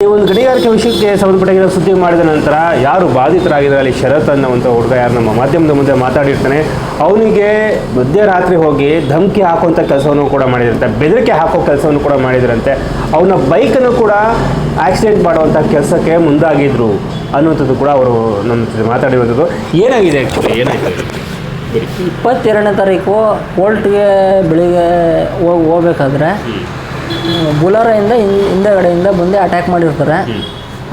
ಈ ಒಂದು ಗಣಿಗಾರಿಕೆ ವಿಷಯಕ್ಕೆ ಸಂಬಂಧಪಟ್ಟ ಸುದ್ದಿ ಮಾಡಿದ ನಂತರ ಯಾರು ಬಾಧಿತರಾಗಿದ್ದಾರೆ ಅಲ್ಲಿ ಶರತ್ ಅನ್ನುವಂಥ ಹುಡುಗ ಯಾರು ನಮ್ಮ ಮಾಧ್ಯಮದ ಮುಂದೆ ಮಾತಾಡಿರ್ತಾನೆ ಅವನಿಗೆ ಮಧ್ಯರಾತ್ರಿ ಹೋಗಿ ಧಮಕಿ ಹಾಕುವಂಥ ಕೆಲಸವನ್ನು ಕೂಡ ಮಾಡಿದ್ರಂತೆ ಬೆದರಿಕೆ ಹಾಕೋ ಕೆಲಸವನ್ನು ಕೂಡ ಮಾಡಿದ್ರಂತೆ ಅವನ ಬೈಕನ್ನು ಕೂಡ ಆಕ್ಸಿಡೆಂಟ್ ಮಾಡುವಂಥ ಕೆಲಸಕ್ಕೆ ಮುಂದಾಗಿದ್ರು ಅನ್ನುವಂಥದ್ದು ಕೂಡ ಅವರು ನಮ್ಮ ಮಾತಾಡಿರುವಂಥದ್ದು ಏನಾಗಿದೆ ಆ್ಯಕ್ಚುಲಿ ಏನಾಗಿದೆ ಇಪ್ಪತ್ತೆರಡನೇ ತಾರೀಕು ಕೋರ್ಟ್ಗೆ ಬೆಳಿಗ್ಗೆ ಹೋಗಿ ಹೋಗ್ಬೇಕಾದ್ರೆ ಬುಲರಿಂದ ಹಿಂದೆಗಡೆಯಿಂದ ಬಂದು ಅಟ್ಯಾಕ್ ಮಾಡಿರ್ತಾರೆ.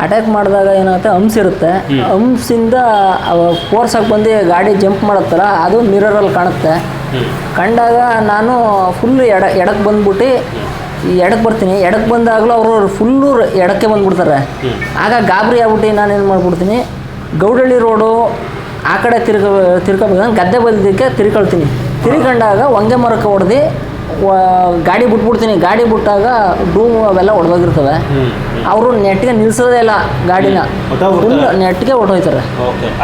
ಅಟ್ಯಾಕ್ ಮಾಡಿದಾಗ ಏನಾಗುತ್ತೆ? ಹಂಪ್ಸ್ ಇರುತ್ತೆ. ಹಂಪ್ಸಿಂದ ಫೋರ್ಸಾಗಿ ಬಂದು ಗಾಡಿ ಜಂಪ್ ಮಾಡುತ್ತಲ್ಲ ಅದು ಮಿರರಲ್ಲಿ ಕಾಣುತ್ತೆ. ಕಂಡಾಗ ನಾನು ಫುಲ್ ಎಡ ಎಡಕ್ಕೆ ಬಂದ್ಬಿಟ್ಟು ಎಡಕ್ಕೆ ಬರ್ತೀನಿ. ಎಡಕ್ಕೆ ಬಂದಾಗಲೂ ಅವರು ಫುಲ್ಲು ಎಡಕ್ಕೆ ಬಂದ್ಬಿಡ್ತಾರೆ. ಆಗ ಗಾಬರಿ ಆಗ್ಬಿಟ್ಟು ನಾನೇನು ಮಾಡ್ಬಿಡ್ತೀನಿ? ಗೌಡಳ್ಳಿ ರೋಡು ಆ ಕಡೆ ತಿರ್ಗ ತಿರ್ಕೊಬೇಕು. ಗದ್ದೆ ಬದಿದ್ದಕ್ಕೆ ತಿರ್ಕೊಳ್ತೀನಿ. ತಿರ್ಕೊಂಡಾಗ ಹೊಂಗೆ ಮರಕ್ಕೆ ಹೊಡೆದು ಗಾಡಿ ಬಿಟ್ಬಿಡ್ತೀನಿ. ಗಾಡಿ ಬಿಟ್ಟಾಗ ಡೂಮ್ ಅವೆಲ್ಲ ಹೊಡೆದೋಗಿರ್ತವೆ ಅವರು ನೆಟ್ಗೆ ನಿಲ್ಸೋದೇ ಇಲ್ಲ ಗಾಡಿನ? ಫುಲ್ ನೆಟ್ಗೆ ಹೊಟ್ಟೋಯ್ತಾರೆ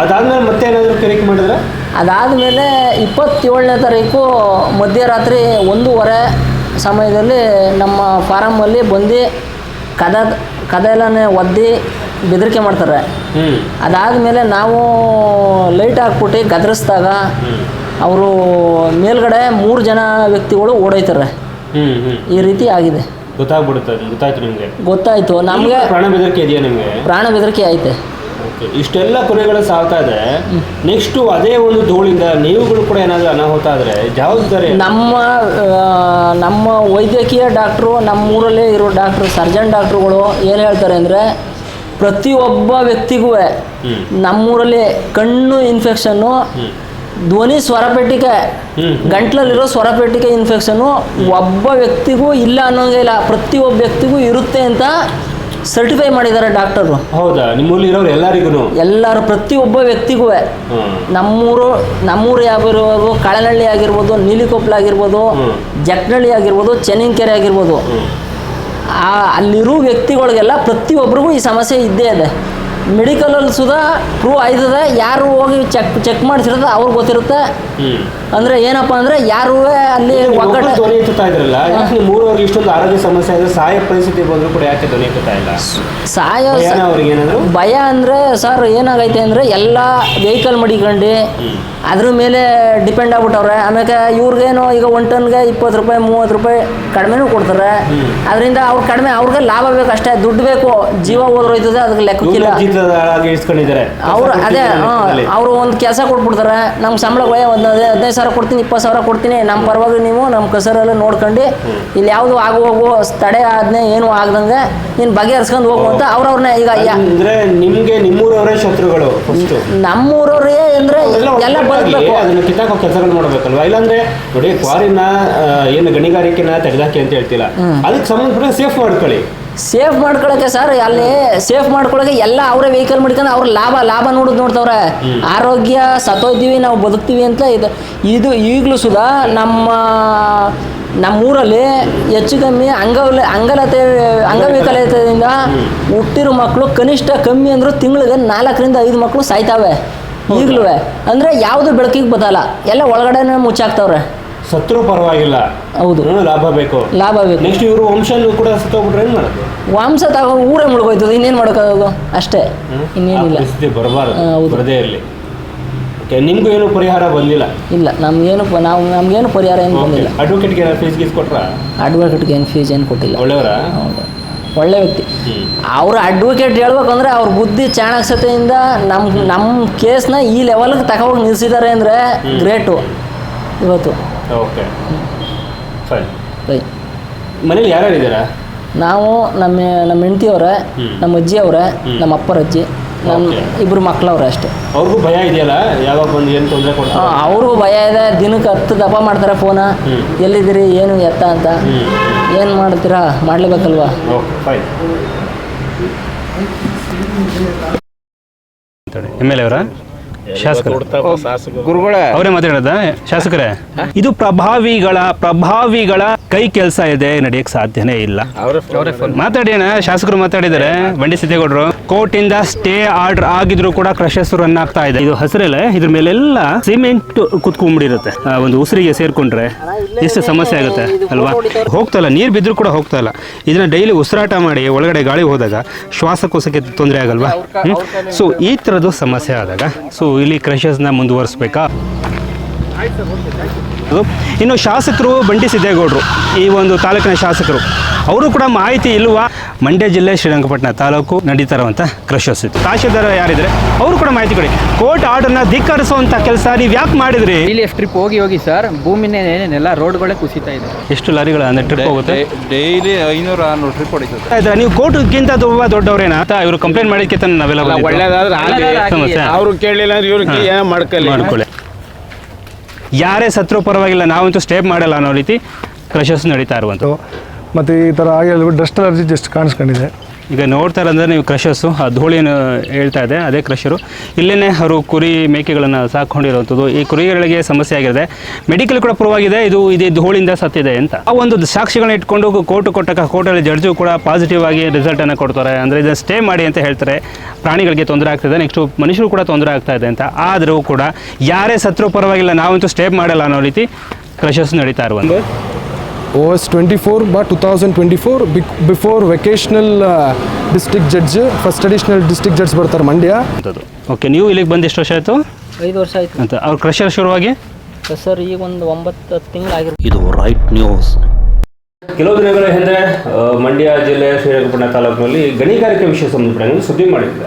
ಅದಾದ್ಮೇಲೆ ಮತ್ತೆ ಏನಾದರೂ ಕಿರಿಕ್ ಮಾಡಿದ್ರೆ? ಅದಾದಮೇಲೆ ಇಪ್ಪತ್ತೇಳನೇ ತಾರೀಕು ಮಧ್ಯರಾತ್ರಿ ಒಂದೂವರೆ ಸಮಯದಲ್ಲಿ ನಮ್ಮ ಫಾರಮಲ್ಲಿ ಬಂದು ಕದ ಕದ ಎಲ್ಲನೇ ಒದ್ದಿ ಬೆದರಿಕೆ ಮಾಡ್ತಾರೆ. ಅದಾದಮೇಲೆ ನಾವು ಲೈಟ್ ಹಾಕ್ಬಿಟ್ಟು ಗದರಿಸಿದಾಗ ಅವರು ಮೇಲ್ಗಡೆ ಮೂರು ಜನ ವ್ಯಕ್ತಿಗಳು ಓಡೈತಾರೆ ಈ ರೀತಿ ಆಗಿದೆ. ಗೊತ್ತಾಗ್ಬಿಡುತ್ತೆ ಗೊತ್ತಾಯ್ತು ನಿಮಗೆ? ಗೊತ್ತಾಯಿತು. ನಮಗೆ ಪ್ರಾಣ ಬೆದರಿಕೆ ಇದೆಯಾ ನಿಮಗೆ? ಪ್ರಾಣ ಬೆದರಿಕೆ ಐತೆ. ಇಷ್ಟೆಲ್ಲ ಕುರಿಗಳು ಸಾಕ್ತಾ ಇದೆ. ನೆಕ್ಸ್ಟ್ ಅದೇ ಒಂದು ಧೂಳಿಂದ ನೀವುಗಳು ಕೂಡ ಏನಾದರೂ ಅನಾಹುತ ಆದರೆ ಜವಾಬ್ದಾರಿ ನಮ್ಮ ನಮ್ಮ ವೈದ್ಯಕೀಯ ಡಾಕ್ಟ್ರು ನಮ್ಮ ಊರಲ್ಲೇ ಇರೋ ಡಾಕ್ಟ್ರು ಸರ್ಜನ್ ಡಾಕ್ಟ್ರುಗಳು ಏನು ಹೇಳ್ತಾರೆ ಅಂದರೆ ಪ್ರತಿಯೊಬ್ಬ ವ್ಯಕ್ತಿಗೂ. ನಮ್ಮೂರಲ್ಲಿ ಕಣ್ಣು ಇನ್ಫೆಕ್ಷನ್ನು ಧ್ವನಿ ಸ್ವರಪೆಟ್ಟಿಗೆ ಹ್ಮ್. ಗಂಟ್ಲಲ್ಲಿರೋ ಸ್ವರಪೆಟ್ಟಿಗೆ ಇನ್ಫೆಕ್ಷನ್ನು ಒಬ್ಬ ವ್ಯಕ್ತಿಗೂ ಇಲ್ಲ ಅನ್ನೋಂಗೆ ಇಲ್ಲ. ಪ್ರತಿಯೊಬ್ಬ ವ್ಯಕ್ತಿಗೂ ಇರುತ್ತೆ ಅಂತ ಸರ್ಟಿಫೈ ಮಾಡಿದ್ದಾರೆ ಡಾಕ್ಟರು. ಹೌದಾ? ನಿಮ್ಮಲ್ಲಿ ಇರೋರು ಎಲ್ಲರಿಗೂ ಎಲ್ಲರೂ ಪ್ರತಿಯೊಬ್ಬ ವ್ಯಕ್ತಿಗೂ. ನಮ್ಮೂರು ನಮ್ಮೂರು ಯಾವಿರ್ಬೋದು ಕಳನಹಳ್ಳಿ ಆಗಿರ್ಬೋದು ನೀಲಿಕೊಪ್ಲ ಆಗಿರ್ಬೋದು ಜಕ್ನಳ್ಳಿ ಆಗಿರ್ಬೋದು ಚೆನ್ನಿನಕೆರೆ ಆಗಿರ್ಬೋದು. ಆ ಅಲ್ಲಿರೋ ವ್ಯಕ್ತಿಗಳಿಗೆಲ್ಲ ಪ್ರತಿಯೊಬ್ಬರಿಗೂ ಈ ಸಮಸ್ಯೆ ಇದ್ದೇ ಇದೆ. ಮೆಡಿಕಲಲ್ಲಿ ಸುಧಾ ಪ್ರೂವ್ ಆಯ್ತದೆ ಯಾರು ಹೋಗಿ ಚೆಕ್ ಚೆಕ್ ಮಾಡಿಸಿರುತ್ತೆ ಅವ್ರಿಗೆ ಗೊತ್ತಿರುತ್ತೆ. ಅಂದ್ರೆ ಏನಪ್ಪಾ ಅಂದ್ರೆ ಯಾರು ಅಲ್ಲಿ ಒಗ್ಗಟ್ಟು ಧ್ವನಿ ಎತ್ತುತ್ತಾ ಇದ್ರಲ್ಲ? ಯಾಕೆ ನೀವು ಮೂರುವರೆಗೆ ಇಷ್ಟೊಂದು ಆರೋಗ್ಯ ಸಮಸ್ಯೆ ಆದ್ರೆ ಸಹಾಯ ಪರಿಸ್ಥಿತಿ ಬಂದರೂ ಕೂಡ ಯಾಕೆ ಧ್ವನಿ ಎತ್ತುತ್ತಾ ಇಲ್ಲ? ಸಾಯ ಭಯನಾ ಅವ್ರಿಗೆ ಏನಾದರೂ? ಭಯ ಅಂದ್ರೆ ಸರ್ ಏನಾಗೈತೆ ಅಂದ್ರೆ ಎಲ್ಲ ವೆಹಿಕಲ್ ಮಡಿಕೊಂಡು ಅದ್ರ ಮೇಲೆ ಡಿಪೆಂಡ್ ಆಗ್ಬಿಟ್ಟವ್ರೆ. ಆಮೇಲೆ ಇವ್ರಿಗೇನು ಈಗ ಒನ್ ಟನ್ಗೆ ಇಪ್ಪತ್ತು ರೂಪಾಯಿ ಮೂವತ್ತು ರೂಪಾಯಿ ಕಡಿಮೆನೂ ಕೊಡ್ತಾರೆ. ಅದರಿಂದ ಅವ್ರು ಕಡಿಮೆ ಅವ್ರಿಗೆ ಲಾಭ ಬೇಕು ಅಷ್ಟೇ. ದುಡ್ಡು ಬೇಕು. ಜೀವ ಹೋದ್ರೋಯ್ತದೆ ಅದಕ್ಕೆ ಲೆಕ್ಕಕ್ಕಿಲ್ಲ. ಜೀತದಾಗಿ ಇಸ್ಕೊಂಡಿದ್ದಾರೆ. ಅವ್ರು ಅದೇ ಅವರು ಒಂದು ಕೆಲಸ ಕೊಟ್ಬಿಡ್ತಾರೆ. ನಮ್ಮ ಸಂಬಳ ಒಯ್ಯ ಒಂದು ಹದಿನೈದು ಸಾವಿರ ಕೊಡ್ತೀನಿ ಇಪ್ಪತ್ತು ಸಾವಿರ ಕೊಡ್ತೀನಿ. ನಮ್ಮ ಪರವಾಗಿ ನೀವು ನಮ್ಮ ಕಸರೆಲ್ಲ ನೋಡ್ಕೊಂಡು. ಇಲ್ಲಿ ಯಾವುದು ಆಗು ಹೋಗು ತಡೆ ಆದ್ನೆ ಏನು ಆಗ್ದಂಗೆ ನೀನು ಬಗೆಹರಿಸ್ಕೊಂಡು ಹೋಗು ಅಂತ ಅವ್ರವ್ರನ್ನೇ ಈಗ ಅಂದ್ರೆ ನಿಮ್ಗೆ ನಿಮ್ಮೂರವರೇ ಶತ್ರುಗಳು ನಮ್ಮೂರವ್ರೇ ಅಂದರೆ ಎಲ್ಲ ಬದುಕಬೇಕು. ಅದನ್ನ ಕಿತ್ತಾಕೋ ಕೆಲಸಗಳು ಮಾಡ್ಬೇಕಲ್ವಾ ಇಲ್ಲಾಂದ್ರೆ ನೋಡಿ ಕ್ವಾರಿನ ಏನು ಗಣಿಗಾರಿಕೆನ ತೆಗೆದಾಕಿ ಅಂತ ಹೇಳ್ತಿಲ್ಲ. ಅದಕ್ಕೆ ಸಂಬಂಧಪಟ್ಟ ಸೇಫ್ ಮಾಡ್ಕೊಳ್ಳಿ. ಸೇಫ್ ಮಾಡ್ಕೊಳಕ್ಕೆ ಸರ್ ಅಲ್ಲಿ ಸೇಫ್ ಮಾಡ್ಕೊಳಕ್ಕೆ ಎಲ್ಲ ಅವರೇ ವೆಹಿಕಲ್ ಮಾಡ್ಕೊಂಡು ಅವ್ರ ಲಾಭ ಲಾಭ ನೋಡೋದು ನೋಡ್ತವ್ರೆ. ಆರೋಗ್ಯ ಸತ್ತೋಯ್ತೀವಿ ನಾವು ಬದುಕ್ತೀವಿ ಅಂತ ಇದು ಇದು ಈಗಲೂ ಸುಧಾ ನಮ್ಮ ನಮ್ಮೂರಲ್ಲಿ ಹೆಚ್ಚು ಕಮ್ಮಿ ಅಂಗವಲ ಅಂಗಲತೆ ಅಂಗವಿಕಲತೆಯಿಂದ ಹುಟ್ಟಿರೋ ಮಕ್ಕಳು ಕನಿಷ್ಠ ಕಮ್ಮಿ ಅಂದರೂ ತಿಂಗಳಿಗೆ ನಾಲ್ಕರಿಂದ ಐದು ಮಕ್ಕಳು ಸಾಯ್ತಾವೆ ಈಗಲೂ ಅಂದರೆ ಯಾವುದು ಬೆಳಕಿಗೆ ಬದಲ್ಲ ಎಲ್ಲ ಒಳಗಡೆನೇ ಮುಚ್ಚಾಕ್ತವ್ರೆ. ಸತ್ರು ಪರವಾಗಿಲ್ಲ. ಹೌದು. ಲಾಭ ಬೇಕು. ಲಾಭ ಬೇಕು. ನೆಕ್ಸ್ಟ್ ಇವರು ವಂಶನೂ ಕೂಡ ಸತ್ತೋಗ್ಬಿಟ್ರೆ ಏನ್ ಮಾಡೋದು? ವಂಶ ತಗೋ ಊರೇ ಮುಳುಗೋಯ್ತದೆ ಇನ್ನೇನು ಮಾಡೋಕ್ಕಾಗೋದು? ಅಷ್ಟೇ. ಇನ್ನೇನಿಲ್ಲ. ಪರಿಸ್ಥಿತಿ ಬರಬಾರದು. ಬರದೇ ಇರಲಿ ಓಕೆ ನಿಮ್ಗೂ ಏನು ಪರಿಹಾರ ಬಂದಿಲ್ಲ? ಇಲ್ಲ ನಮ್ಗೇನು ಪ- ನಾವು ನಮಗೇನು ಪರಿಹಾರ ಏನು ಬಂದಿಲ್ಲ. ಅಡ್ವೊಕೇಟ್ಗೆ ಏನಾದ್ರು ಫೀಸ್ ಗೀಸ್ ಕೊಟ್ರಾ? ಅಡ್ವೊಕೇಟ್ಗೆ ಏನು ಫೀಸ್ ಏನು ಕೊಟ್ಟಿಲ್ಲ. ಒಳ್ಳೆಯವರ? ಹೌದು. ಒಳ್ಳೆ ವ್ಯಕ್ತಿ. ಹ್ಮ್. ಅವ್ರ ಅಡ್ವೊಕೇಟ್ ಹೇಳ್ಬೇಕಂದ್ರೆ ಅವ್ರ ಬುದ್ಧಿ ಚಾಣಾಕ್ಷತೆಯಿಂದ ನಮ್ಮ ನಮ್ಮ ಕೇಸ್ನ ಈ ಲೆವೆಲ್ಗೆ ತಗೋಗಿ ನಿಲ್ಸಿದ್ದಾರೆ ಅಂದರೆ ಗ್ರೇಟು ಇವತ್ತು. ಓಕೆ ಫೈನ್ ಮನೇಲಿ ಯಾರ್ಯಾರು ಇದ್ದೀರಾ? ನಾವು ನಮ್ಮ ನಮ್ಮ ಹೆಂಡ್ತಿಯವ್ರೆ. ನಮ್ಮ ಅಜ್ಜಿ ಅವರೇ ನಮ್ಮ ಅಪ್ಪರ ಅಜ್ಜಿ ನಮ್ಮ. ಇಬ್ಬರು ಮಕ್ಕಳವ್ರೆ ಅಷ್ಟೇ. ಅವ್ರಿಗೂ ಭಯ ಇದೆಯಲ್ಲ? ಯಾವಾಗ ಬಂದು ಏನು ತೊಂದರೆ ಕೊಡ್ತಾರೆ? ಅವ್ರಿಗೂ ಭಯ ಇದೆ. ದಿನಕ್ಕೆ ಹತ್ತು ದಪ್ಪ ಮಾಡ್ತಾರೆ ಫೋನ. ಎಲ್ಲಿದ್ದೀರಿ? ಏನು ಎತ್ತ ಅಂತ. ಏನು ಮಾಡ್ತೀರಾ? ಮಾಡಲೇಬೇಕಲ್ವಾ? ಓಕೆ ಫೈನ್ ಎಂ ಎಲ್ ಅವರ? ಶಾಸಕರು. ಗುರುಗಳ. ಅವರೇ ಮಾತಾಡೋದ ಶಾಸಕರೇ ಇದು ಪ್ರಭಾವಿಗಳ ಪ್ರಭಾವಿಗಳ ಕೈ ಕೆಲಸ ಇದೆ ನಡೆಯಕ್ ಸಾಧ್ಯನೇ ಇಲ್ಲ. ಮಾತಾಡಿ ಅಣ್ಣ ಶಾಸಕರು ಮಾತಾಡಿದ್ದಾರೆ. ಬಂಡಿ ಸಿದ್ದೇಗೌಡರು ಕೋರ್ಟ್ ಇಂದ ಸ್ಟೇ ಆರ್ಡರ್ ಆಗಿದ್ರು ಕೂಡ ಕ್ರಷಸ್ ರನ್ ಆಗ್ತಾ ಇದೆ. ಇದು ಹಸಿರೆಲೆ ಇದ್ರ ಮೇಲೆಲ್ಲ ಸಿಮೆಂಟ್ ಕುತ್ಕೊಂಡ್ಬಿಡಿರುತ್ತೆ. ಒಂದು ಉಸಿರಿಗೆ ಸೇರ್ಕೊಂಡ್ರೆ ಎಷ್ಟು ಸಮಸ್ಯೆ ಆಗುತ್ತೆ ಅಲ್ವಾ? ಹೋಗ್ತಾ ಇಲ್ಲ ನೀರು ಬಿದ್ದರೂ ಕೂಡ ಹೋಗ್ತಾ ಇಲ್ಲ ಇದನ್ನ ಡೈಲಿ ಉಸಿರಾಟ ಮಾಡಿ ಒಳಗಡೆ ಗಾಳಿ ಹೋದಾಗ ಶ್ವಾಸಕೋಶಕ್ಕೆ ತೊಂದರೆ ಆಗಲ್ವಾ? ಸೊ ಈ ಥರದ್ದು ಸಮಸ್ಯೆ ಆದಾಗ ಸೊ ಇಲ್ಲಿ ಕ್ರಷಸ್ನ ಮುಂದುವರಿಸ್ಬೇಕಾ ಇನ್ನು ಶಾಸಕರು ಬಂಡಿ ಸಿದ್ದೇಗೌಡರು ಈ ಒಂದು ತಾಲೂಕಿನ ಶಾಸಕರು ಅವರು ಕೂಡ ಮಾಹಿತಿ ಇಲ್ವಾ? ಮಂಡ್ಯ ಜಿಲ್ಲೆ ಶ್ರೀರಂಗಪಟ್ಟಣ ತಾಲೂಕು ನಡೀತಾ ಇರುವಂಥ ಇದು ತಹಶೀಲ್ದಾರ್ ಯಾರಿದ್ರೆ ಅವರು ಕೂಡ ಮಾಹಿತಿ ಕೊಡಿ. ಕೋರ್ಟ್ ಆರ್ಡರ್ನ ಧಿಕ್ಕರಿಸುವಂಥ ಕೆಲಸ ನೀವು ಯಾಕೆ ಮಾಡಿದ್ರಿ? ಇಲ್ಲಿ ಎಷ್ಟು ಟ್ರಿಪ್ ಹೋಗಿ ಹೋಗಿ ಸರ್ ಭೂಮಿನೇ ಏನೇನೆಲ್ಲ ರೋಡ್ಗಳೇ ಕುಸಿತಾ ಇದೆ. ಎಷ್ಟು ಲಾರಿಗಳ ಅಂದ್ರೆ ಟ್ರಿಪ್ ಹೋಗುತ್ತೆ? ಡೈಲಿ ಐನೂರ ಆರ್ನೂರು ಟ್ರಿಪ್ ಹೊಡಿತದೆ. ಆಯ್ತಾ ನೀವು ಕೋರ್ಟ್ಗಿಂತ ತುಂಬ ದೊಡ್ಡವ್ರೇನಾ? ಇವರು ಕಂಪ್ಲೇಂಟ್ ಮಾಡಿದ್ಕೆ ತಾನೆ ನಾವೆಲ್ಲ ಒಳ್ಳೆಯದಾದ್ರೆ ಅವರು ಒಳ್ಳೇದಾಗ್ಲಿ. ಸಮಸ್ಯೆ. ಅವ್ರು ಕೇಳಲಿಲ್ಲ ಅಂದ್ರೆ ಇವ್ರಿಗೆ ಏನೋ ಮಾಡ್ಕೊಳ್ಳಿ ಮಾಡ್ಕೊಳ್ಳಿ. ಯಾರೇ ಸತ್ರು ಪರವಾಗಿಲ್ಲ, ನಾವಂತೂ ಸ್ಟೇಪ್ ಮಾಡಲ್ಲ ಅನ್ನೋ ರೀತಿ ಕ್ರಷಸ್ ನಡೀತಾ ಇರುವಂಥದ್ದು. ಮತ್ತು ಈ ಥರ ಆಗಿ ಡಸ್ಟ್ ಅಲರ್ಜಿ ಜಸ್ಟ್ ಕಾಣಿಸ್ಕೊಂಡಿದೆ. ಈಗ ನೋಡ್ತಾ ಇರೋದ್ರೆ ನೀವು ಕ್ರಷರ್ಸು, ಆ ಧೂಳಿನ ಹೇಳ್ತಾ ಇದೆ, ಅದೇ ಕ್ರಷರು. ಇಲ್ಲೇ ಅವರು ಕುರಿ ಮೇಕೆಗಳನ್ನು ಸಾಕೊಂಡಿರುವಂಥದ್ದು ಈ ಕುರಿಗಳಿಗೆ ಸಮಸ್ಯೆ ಆಗಿದೆ. ಮೆಡಿಕಲ್ ಕೂಡ ಪ್ರೂವ್ ಆಗಿದೆ ಇದು ಇದು ಧೂಳಿಂದ ಸತ್ತಿದೆ ಅಂತ. ಆ ಒಂದು ಸಾಕ್ಷಿಗಳನ್ನ ಇಟ್ಕೊಂಡು ಕೋರ್ಟ್ ಕೊಟ್ಟಾಗ ಕೋರ್ಟಲ್ಲಿ ಜಡ್ಜು ಕೂಡ ಪಾಸಿಟಿವ್ ಆಗಿ ರಿಸಲ್ಟನ್ನು ಕೊಡ್ತಾರೆ. ಅಂದರೆ ಇದನ್ನು ಸ್ಟೇ ಮಾಡಿ ಅಂತ ಹೇಳ್ತಾರೆ. ಪ್ರಾಣಿಗಳಿಗೆ ತೊಂದರೆ ಆಗ್ತಿದೆ ನೆಕ್ಸ್ಟು ಮನುಷ್ಯರು ಕೂಡ ತೊಂದರೆ ಆಗ್ತಾ ಅಂತ. ಆದರೂ ಕೂಡ ಯಾರೇ ಸತ್ರು ಪರವಾಗಿಲ್ಲ, ನಾವಂತೂ ಸ್ಟೇ ಮಾಡಲ್ಲ ಅನ್ನೋ ರೀತಿ ಕ್ರಷಸ್ ನಡೀತಾ ಇರುವಂಥ O S twenty four by two thousand twenty four ಬಿಕ್ before vacational district judge first additional district judge ಬರ್ತಾರೆ ಮಂಡ್ಯ. ಅಂಥದ್ದು. ಓಕೆ ನೀವು ಇಲ್ಲಿಗೆ ಬಂದು ಎಷ್ಟು ವರ್ಷ ಆಯಿತು? ಐದು ವರ್ಷ ಆಯ್ತು. ಅಂತ ಅವ್ರ ಕ್ರಷರ್ ಶುರುವಾಗಿ? ಸರ್ ಈಗ ಒಂದು ಒಂಬತ್ತು ತಿಂಗಳಾಗಿರುತ್ತೆ ಇದು ರೈಟ್ ನ್ಯೂಸ್ ಕೆಲವು ದಿನಗಳ ಹಿಂದೆ ಮಂಡ್ಯ ಜಿಲ್ಲೆ ಶ್ರೀರಂಗಪಟ್ಟಣ ತಾಲೂಕಿನಲ್ಲಿ ಗಣಿಗಾರಿಕೆ ವಿಷಯ ಸಂಬಂಧಪಟ್ಟಂಗೆ ಸುದ್ದಿ ಮಾಡಿದ್ದೆ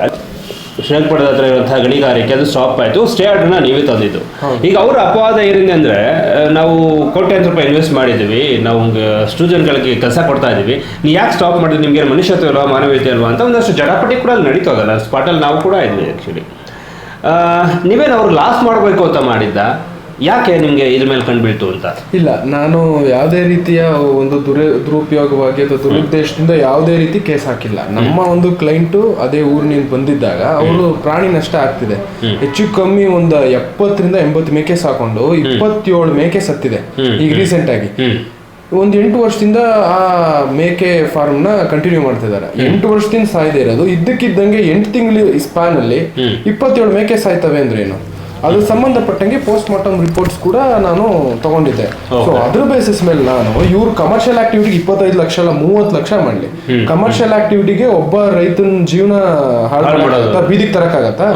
ಶ್ರೀರಂಗಪಟ್ಟಣದ ಹತ್ರ ಇರುವಂತಹ ಗಣಿಗಾರಿಕೆ ಅದು ಸ್ಟಾಪ್ ಆಯಿತು. ಸ್ಟೇ ಆರ್ಡರ್ನ ನೀವೇ ತಂದಿದ್ದು. ಈಗ ಅವರ ಅಪವಾದ ಏನಿದೆ ಅಂದರೆ ನಾವು ಕೋಟ್ಯಾಂತರ ರೂಪಾಯಿ ಇನ್ವೆಸ್ಟ್ ಮಾಡಿದ್ದೀವಿ. ನಾವು ಅಷ್ಟು ಜನಗಳಿಗೆ ಕೆಲಸ ಕೊಡ್ತಾ ಇದ್ದೀವಿ. ನೀವು ಯಾಕೆ ಸ್ಟಾಪ್ ಮಾಡಿದ್ವಿ ನಿಮಗೆ ಮನುಷ್ಯತ್ವ ಇಲ್ವಾ ಮಾನವೀಯತೆ ಇಲ್ವಾ ಅಂತ ಒಂದಷ್ಟು ಜಡಪಟಿ ಕೂಡ ಅಲ್ಲಿ ನಡೀತೋದಲ್ಲ ಸ್ಪಾಟಲ್ಲಿ ನಾವು ಕೂಡ ಇದ್ವಿ ಆ್ಯಕ್ಚುಲಿ ನೀವೇನು ಅವ್ರು ಲಾಸ್ ಮಾಡಬೇಕು ಅಂತ ಮಾಡಿದ್ದ? ಯಾಕೆ ನಿಮಗೆ ಇದ್ರ ಮೇಲೆ ಕಂಡುಬೀಳ್ತು ಅಂತ? ಇಲ್ಲ ನಾನು ಯಾವುದೇ ರೀತಿಯ ಒಂದು ದುರ ದುರುಪಯೋಗವಾಗಿ ಅಥವಾ ದುರುದ್ದೇಶದಿಂದ ಯಾವುದೇ ರೀತಿ ಕೇಸ್ ಹಾಕಿಲ್ಲ. ನಮ್ಮ ಒಂದು ಕ್ಲೈಂಟು ಅದೇ ಊರಿನಿಂದ ಬಂದಿದ್ದಾಗ ಅವರು ಪ್ರಾಣಿ ನಷ್ಟ ಆಗ್ತಿದೆ. ಹೆಚ್ಚು ಕಮ್ಮಿ ಒಂದು ಎಪ್ಪತ್ತರಿಂದ ಎಂಬತ್ತು ಮೇಕೆ ಸಾಕೊಂಡು ಇಪ್ಪತ್ತೇಳು ಮೇಕೆ ಸತ್ತಿದೆ. ಈಗ ರೀಸೆಂಟ್ ಆಗಿ. ಒಂದು ಎಂಟು ವರ್ಷದಿಂದ ಆ ಮೇಕೆ ಫಾರ್ಮ್ನ ಕಂಟಿನ್ಯೂ ಮಾಡ್ತಿದ್ದಾರೆ ಎಂಟು ವರ್ಷದಿಂದ ಸಾಯ್ದೆ ಇರೋದು. ಇದ್ದಕ್ಕಿದ್ದಂಗೆ ಎಂಟು ತಿಂಗಳು ಸ್ಪಾನ್ ಅಲ್ಲಿ ಇಪ್ಪತ್ತೇಳು ಮೇಕೆ ಸಾಯ್ತವೆ ಅಂದ್ರೆ ಏನು? ಅದು ಸಂಬಂಧಪಟ್ಟಂಗೆ ಪೋಸ್ಟ್ ಮಾರ್ಟಮ್ ರಿಪೋರ್ಟ್ಸ್ ಕೂಡ ನಾನು ತಗೊಂಡಿದ್ದೆ. ಸೊ ಅದ್ರ ಬೇಸಿಸ್ ಮೇಲೆ ನಾನು ಇವ್ರು ಕಮರ್ಷಿಯಲ್ ಆಕ್ಟಿವಿಟಿಗೆ ಇಪ್ಪತ್ತೈದು ಲಕ್ಷ ಅಲ್ಲ ಮೂವತ್ತು ಲಕ್ಷ ಮಾಡಲಿ. ಕಮರ್ಷಿಯಲ್ ಆಕ್ಟಿವಿಟಿಗೆ ಒಬ್ಬ ರೈತನ ಜೀವನ ಹಾಳು ಮಾಡಕ್ಕಾಗತ್ತಾ ಬೀದಿಗೆ ತರಕಾಗತ್ತಾ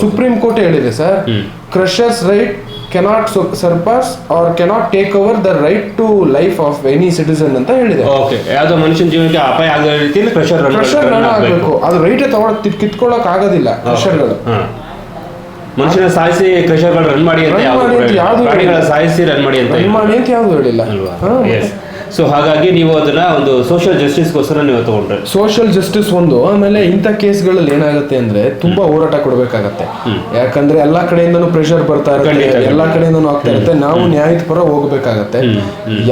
ಸುಪ್ರೀಂ ಕೋರ್ಟ್ ಹೇಳಿದೆ sir crushers right cannot surpass or cannot take over the right to life of any citizen ಅಂತ ಹೇಳಿದೆ. ಓಕೆ ಯಾವುದೋ ಮನುಷ್ಯನ ಜೀವನಕ್ಕೆ ಅಪಾಯ ಆಗೋ ರೀತಿಯಲ್ಲಿ ಪ್ರೆಷರ್ ಆಗ್ಬೇಕು. ಅದು ರೈಟ್ ತಗೊಳಕ್ ಕಿತ್ಕೊಳಕ್ ಆಗೋದಿಲ್ಲ ಕ್ರಷರ್ಗಳು ಮನುಷ್ಯನ ಸಾಯಿಸಿ ಕ್ರೆಷರ್ಗಳು ರನ್ ಮಾಡಿ ಅಂತ Run ಯಾವ್ದು ಮಾಡಿ ಅಂತ ಯಾವ್ದು ಪ್ರಾಣಿಗಳ ಸಾಯಿಸಿ ರನ್ ಮಾಡಿ ಅಂತ ರನ್. ಮಾಡಿ ಅಂತ ಯಾವ್ದು ಹೇಳಿಲ್ಲ? ಅಲ್ವಾ? ಸೊ ಹಾಗಾಗಿ ನೀವು ಅದನ್ನ ಒಂದು ಸೋಷಿಯಲ್ ಜಸ್ಟಿಸ್ಗೋಸ್ಕರ ನೀವು ತಗೊಂಡ್ರೆ. ಸೋಷಿಯಲ್ ಜಸ್ಟಿಸ್ ಒಂದು. ಆಮೇಲೆ ಇಂಥ ಕೇಸ್ಗಳಲ್ಲಿ ಏನಾಗುತ್ತೆ ಅಂದ್ರೆ ತುಂಬಾ ಹೋರಾಟ ಕೊಡಬೇಕಾಗತ್ತೆ. ಯಾಕಂದ್ರೆ ಎಲ್ಲಾ ಕಡೆಯಿಂದನು ಪ್ರೆಷರ್ ಬರ್ತಾ ಇರುತ್ತೆ ಎಲ್ಲಾ ಕಡೆಯಿಂದನು ಆಗ್ತಾ ಇರುತ್ತೆ. ನಾವು ನ್ಯಾಯದ ಪರ ಹೋಗ್ಬೇಕಾಗತ್ತೆ.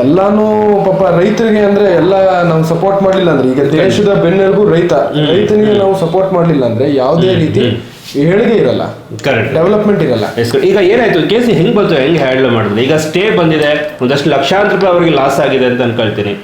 ಎಲ್ಲಾನು ಪಾಪ ರೈತರಿಗೆ ಅಂದ್ರೆ ಎಲ್ಲ ನಾವು ಸಪೋರ್ಟ್ ಮಾಡ್ಲಿಲ್ಲ ಅಂದ್ರೆ ಈಗ ದೇಶದ ಬೆನ್ನೆಲುಬು ರೈತ. ರೈತನಿಗೆ ನಾವು ಸಪೋರ್ಟ್ ಮಾಡ್ಲಿಲ್ಲ ಅಂದ್ರೆ ಯಾವುದೇ ರೀತಿ ಏಳಿಗೆ ಇರಲ್ಲ. ಕರೆಕ್ಟ್ ಡೆವಲಪ್ಮೆಂಟ್ ಇರಲ್ಲ. ಈಗ ಏನಾಯ್ತು? ಕೇಸ್ ಹೆಂಗ್ ಬಂತು? ಹೆಂಗ್ ಹ್ಯಾಂಡಲ್ ಮಾಡಿದ್ರು ಈಗ ಸ್ಟೇ ಬಂದಿದೆ. ಒಂದಷ್ಟು ಲಕ್ಷಾಂತರ ರೂಪಾಯಿ ಅವರಿಗೆ ಲಾಸ್ ಆಗಿದೆ ಅಂತ ಅನ್ಕೊಳ್ತೀನಿ.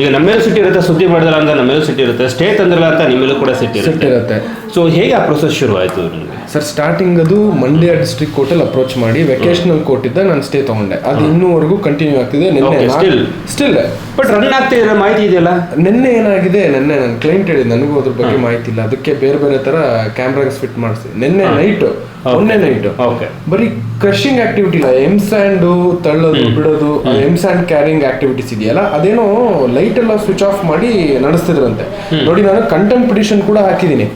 ಈಗ ನಮ್ಮೇಲೂ ಸಿಟ್ಟು ಇರುತ್ತೆ ಸುದ್ದಿ ಮಾಡಿದ್ರ ಅಂತ ನಮ್ಮೇಲೂ ಸಿಟ್ಟು ಇರುತ್ತೆ ಸ್ಟೇ ತಂದ್ರಲ್ಲ ಅಂತ ನಿಮ್ಮೇಲೂ ಕೂಡ ಸಿಟ್ಟು ಇರುತ್ತೆ. ಸಿಟ್ಟಿರುತ್ತೆ ಸೊ ಹೇಗೆ ಆ ಪ್ರೊಸೆಸ್ ಶುರು ಆಯಿತು ನಿಮಗೆ? ಸರ್ ಸ್ಟಾರ್ಟಿಂಗ್ ಅದು ಮಂಡ್ಯ ಡಿಸ್ಟ್ರಿಕ್ಟ್ ಕೋರ್ಟಲ್ಲಿ ಅಪ್ರೋಚ್ ಮಾಡಿ ವೆಕೇಶನಲ್ ಕೋರ್ಟ್ ಇದ್ದ ನಾನು ಸ್ಟೇ ತಗೊಂಡೆ. ಅದು ಇನ್ನೂವರೆಗೂ ಕಂಟಿನ್ಯೂ ಆಗ್ತಿದೆ ನಿನ್ನೆ still? ಸ್ಟಿಲ್ ಬಟ್ ರನ್ ಆಗ್ತಿದ್ರೆ ಮಾಹಿತಿ ಇದೆಯಲ್ಲ? ನಿನ್ನೆ ಏನಾಗಿದೆ ನಿನ್ನೆ ನನ್ನ ಕ್ಲೈಂಟ್ ಹೇಳಿದ್ ನನಗೂ ಅದ್ರ ಬಗ್ಗೆ ಮಾಹಿತಿ ಇಲ್ಲ. ಅದಕ್ಕೆ ಬೇರೆ ಬೇರೆ ತರ ಕ್ಯಾಮ್ರಾಸ್ ಫಿಟ್ ಮಾಡಿಸಿ. ನಿನ್ನೆ ನೈಟ್ ನೈಟ್ ಬರೀ ಕ್ರಶಿಂಗ್ ಆಕ್ಟಿವಿಟಿ ಇಲ್ಲ. ಎಂ ಸ್ಯಾಂಡ್ ತಳ್ಳೋದು ಬಿಡೋದು ಎಂ ಸ್ಯಾಂಡ್ ಕ್ಯಾರಿಂಗ್ ಆಕ್ಟಿವಿಟೀಸ್ ಇದೆಯಲ್ಲ? ಅದೇನೋ ಲೈಟ್ ಎಲ್ಲ ಸ್ವಿಚ್ ಆಫ್ ಮಾಡಿ ನಡೆಸ್ತಿದ್ರಂತೆ. ನೋಡಿ ನಾನು ಕಂಟೆಂಟ್ ಪಿಟಿಷನ್ ಕೂಡ ಹಾಕಿದ್ದೀನಿ.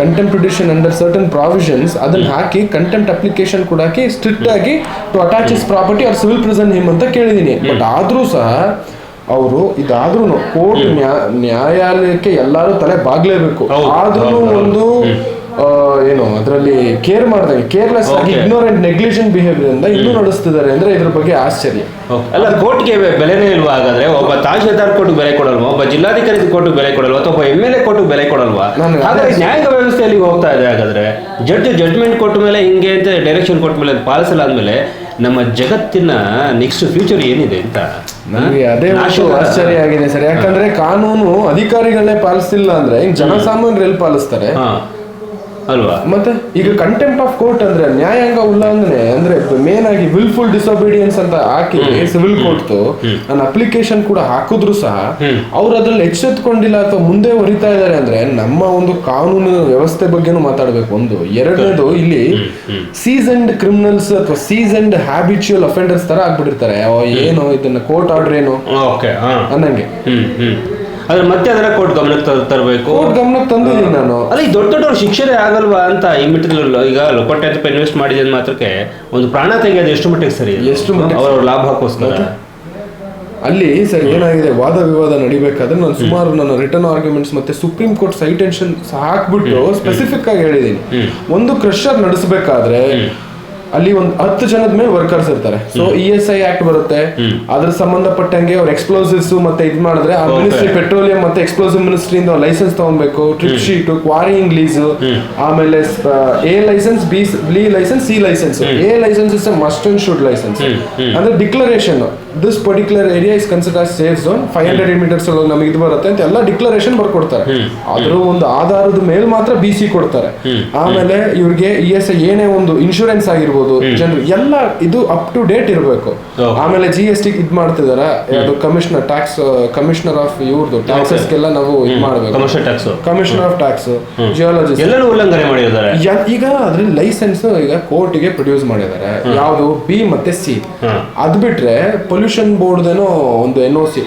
Content petition under certain provisions ಅದನ್ನ ಹಾಕಿ ಕಂಟೆಂಟ್ ಅಪ್ಲಿಕೇಶನ್ ಕೂಡ ಹಾಕಿ ಸ್ಟ್ರಿಕ್ಟ್ ಆಗಿ to attach is property or civil prison him ಅಂತ ಕೇಳಿದೀನಿ ಬಟ್ ಆದ್ರೂ ಸಹ ಅವರು ಇದಾದ್ರೂ ಕೋರ್ಟ್ ನ್ಯಾಯಾಲಯಕ್ಕೆ ಎಲ್ಲಾರು ತಲೆ ಬಾಗ್ಲೇಬೇಕು. ಆದ್ರೂ. ಒಂದು ಏನು ಅದರಲ್ಲಿ ಕೇರ್ ಮಾಡಿದಾಗ ಕೇರ್ಲೆಸ್ ಆಗಿ Okay. ಇಗ್ನೋರೆಂಟ್ ನೆಗ್ಲಿಜೆಂಟ್ ಬಿಹೇವಿಯರ್ ಇಂದ ಇನ್ನೂ ನಡೆಸ್ತಿದ್ದಾರೆ ಅಂದ್ರೆ ಇದ್ರ ಬಗ್ಗೆ ಆಶ್ಚರ್ಯ. ಅಲ್ಲ ಕೋರ್ಟ್ಗೆ ಬೆಲೆನೇ ಇಲ್ವಾ ಹಾಗಾದ್ರೆ? ಒಬ್ಬ ತಹಶೀಲ್ದಾರ್ ಕೋರ್ಟ್ ಬೆಲೆ ಕೊಡಲ್ವಾ? ಒಬ್ಬ ಜಿಲ್ಲಾಧಿಕಾರಿ ಕೋರ್ಟ್ ಬೆಲೆ ಕೊಡಲ್ವಾ? ಅಥವಾ ಒಬ್ಬ ಎಂ ಎಲ್ ಎ ಕೋರ್ಟ್ ಬೆಲೆ ಕೊಡಲ್ವಾ? ಹಾಗಾದ್ರೆ ನ್ಯಾಯಾಂಗ ವ್ಯವಸ್ಥೆಯಲ್ಲಿ ಹೋಗ್ತಾ ಇದೆ ಹಾಗಾದ್ರೆ. ಜಡ್ಜ್ ಜಡ್ಜ್ಮೆಂಟ್ ಕೊಟ್ಟ ಮೇಲೆ ಹಿಂಗೆ ಅಂತ ಡೈರೆಕ್ಷನ್ ಕೊಟ್ಟ ಮೇಲೆ ಪಾಲಿಸಲಾದ್ಮೇಲೆ ನಮ್ಮ ಜಗತ್ತಿನ ನೆಕ್ಸ್ಟ್ ಫ್ಯೂಚರ್ ಏನಿದೆ ಅಂತ? ನನಗೆ ಅದೇ ಒಂದು ಆಶ್ಚರ್ಯ ಆಗಿದೆ ಸರ್. ಯಾಕಂದ್ರೆ ಕಾನೂನು ಅಧಿಕಾರಿಗಳನ್ನೇ ಪಾಲಿಸ್ತಿಲ್ಲ ಅಂದ್ರೆ ಇನ್ ಜನಸಾಮಾನ್ಯರು ಎಲ್ಲಿ ಪಾಲಿಸ್ತಾರೆ. ಹಾ. ಅಲ್ವಾ? ಮತ್ತೆ ಈಗ ಕಂಟೆಂಪ್ಟ್ ಆಫ್ ಕೋರ್ಟ್ ಅಂದ್ರೆ ನ್ಯಾಯಾಂಗ ಉಲ್ಲಂಘನೆ ಅಂದ್ರೆ ಮೇನ್ ಆಗಿ ವಿಲ್ಫುಲ್ ಡಿಸೊಬಿಡಿಯನ್ಸ್ ಅಂತ ಹಾಕಿ ಸಿವಿಲ್ ಕೋರ್ಟ್ ನನ್ನ ಅಪ್ಲಿಕೇಶನ್ ಕೂಡ ಹಾಕಿದ್ರು ಸಹ ಅವ್ರು ಅದ್ರಲ್ಲಿ ಎಚ್ಚೆತ್ಕೊಂಡಿಲ್ಲ ಅಥವಾ ಮುಂದೆ ಹೊರಿತಾ ಇದ್ದಾರೆ ಅಂದ್ರೆ ನಮ್ಮ ಒಂದು ಕಾನೂನು ವ್ಯವಸ್ಥೆ ಬಗ್ಗೆನೂ ಮಾತಾಡಬೇಕು ಒಂದು. ಎರಡನೇದು ಇಲ್ಲಿ ಸೀಸನ್ಡ್ ಕ್ರಿಮಿನಲ್ಸ್ ಅಥವಾ ಸೀಸನ್ಡ್ ಹ್ಯಾಬಿಚುಯಲ್ ಅಫೆಂಡರ್ಸ್ ತರ ಆಗ್ಬಿಟ್ಟಿರ್ತಾರೆ. ಏನು ಇದನ್ನ ಕೋರ್ಟ್ ಆರ್ಡರ್ ಏನು? ಅನ್ನಂಗೆ. ಅದ್ರ ಮತ್ತೆ ಅದರ ಕೋರ್ಟ್ ಗಮನಕ್ಕೆ ತರಬೇಕು. ಕೋರ್ಟ್ ಗಮನಕ್ಕೆ ತಂದಿದ್ದೀನಿ ನಾನು. ಅಲ್ಲ ಈ ದೊಡ್ಡ ದೊಡ್ಡವ್ರ ಶಿಕ್ಷೆ ಆಗಲ್ವಾ ಅಂತ ಈ ಮಟ್ಟದಲ್ಲಿ ಈಗ ಲೋಕೋಟೆ ರೂಪಾಯಿ ಇನ್ವೆಸ್ಟ್ ಮಾಡಿದ ಮಾತ್ರಕ್ಕೆ ಒಂದು ಪ್ರಾಣ ತೆಗೆಯೋದು ಎಷ್ಟು ಮಟ್ಟಿಗೆ ಸರಿ ಎಷ್ಟು ಮಟ್ಟಿಗೆ ಲಾಭ ಹಾಕೋಸ್ಕರ. ಅಲ್ಲಿ ಸರ್ ಏನಾಗಿದೆ? ವಾದ ವಿವಾದ ನಡಿಬೇಕಾದ್ರೆ ನಾನು ಸುಮಾರು ನನ್ನ ರಿಟರ್ನ್ ಆರ್ಗ್ಯುಮೆಂಟ್ಸ್ ಮತ್ತೆ ಸುಪ್ರೀಂ ಕೋರ್ಟ್ ಸೈಟೆನ್ಷನ್ ಹಾಕ್ಬಿಟ್ಟು ಸ್ಪೆಸಿಫಿಕ್ ಆಗಿ ಹೇಳಿದೀನಿ ಒಂದು ಕ್ರಷರ್ ನಡೆಸಬೇಕಾದ್ರೆ ಅಲ್ಲಿ ಒಂದು ಹತ್ತು ಜನದ ಮೇಲೆ ವರ್ಕರ್ಸ್ ಇರ್ತಾರೆ. So E S I act ಬರುತ್ತೆ. ಅದ್ರ ಸಂಬಂಧಪಟ್ಟಂಗೆ ಅವ್ರ ಎಕ್ಸ್ಪ್ಲೋಸಿವ್ಸ್ ಮತ್ತೆ ಇದ್ ಮಾಡಿದ್ರೆ ಆ. ಮಿನಿಸ್ಟ್ರಿ ಪೆಟ್ರೋಲಿಯಂ ಮತ್ತೆ ಎಕ್ಸ್ಪ್ಲೋಸಿವ್ ಮಿನಿಸ್ಟ್ರಿಯಿಂದ ಲೈಸೆನ್ಸ್ ತಗೊಬೇಕು ಟ್ರಿಪ್ ಶೀಟ್ ಕ್ವಾರಿಂಗ್ ಲೀಸ್ ಆಮೇಲೆ A license B B license C license A license is must and should license ಅಂದ್ರೆ declaration this particular area is consider safe zone five hundred metres ಒಳಗೆ ನಮಗೆ ಇದು ಬರುತ್ತೆ ಅಂತ ಎಲ್ಲ ಡಿಕ್ಲರೇಷನ್ ಬರ್ಕೊಡ್ತಾರೆ. ಅದ್ರ ಒಂದು ಆಧಾರದ ಮೇಲೆ ಮಾತ್ರ ಬಿ ಸಿ ಕೊಡ್ತಾರೆ. ಆಮೇಲೆ ಇವ್ರಿಗೆ ಇ ಎಸ್ ಐ ಏನೇ ಒಂದು ಇನ್ಶೂರೆನ್ಸ್ ಆಗಿರ್ಬೋದು ಜನರು ಎಲ್ಲ ಇದು ಅಪ್ ಟು ಡೇಟ್ ಇರಬೇಕು. ಆಮೇಲೆ ಜಿ ಎಸ್ ಟಿ ಇದು ಮಾಡ್ತಿದಾರೆ. ಅದು ಕಮಿಷನರ್ ಟ್ಯಾಕ್ಸ್ ಕಮಿಷನರ್ ಆಫ್ ಇವ್ರದ್ದು ಟ್ಯಾಕ್ಸಸ್ಗೆಲ್ಲ ನಾವು ಇದು ಮಾಡಬೇಕು. ಕಮಿಷನರ್ ಆಫ್ ಟ್ಯಾಕ್ಸ್ ಜಿಯಾಲಜಿಸ್ಟ್ ಈಗ ಅದ್ರ ಲೈಸೆನ್ಸ್ ಈಗ ಕೋರ್ಟ್ಗೆ ಪ್ರೊಡ್ಯೂಸ್ ಮಾಡಿದ್ದಾರೆ. ಯಾವುದು ಬಿ ಮತ್ತೆ ಸಿ ಅದ್ ಬಿಟ್ರೆ ಪೊಲ್ಯೂಷನ್ ಬೋರ್ಡ್ದೇನೋ ಒಂದು ಎನ್ ಒ ಸಿ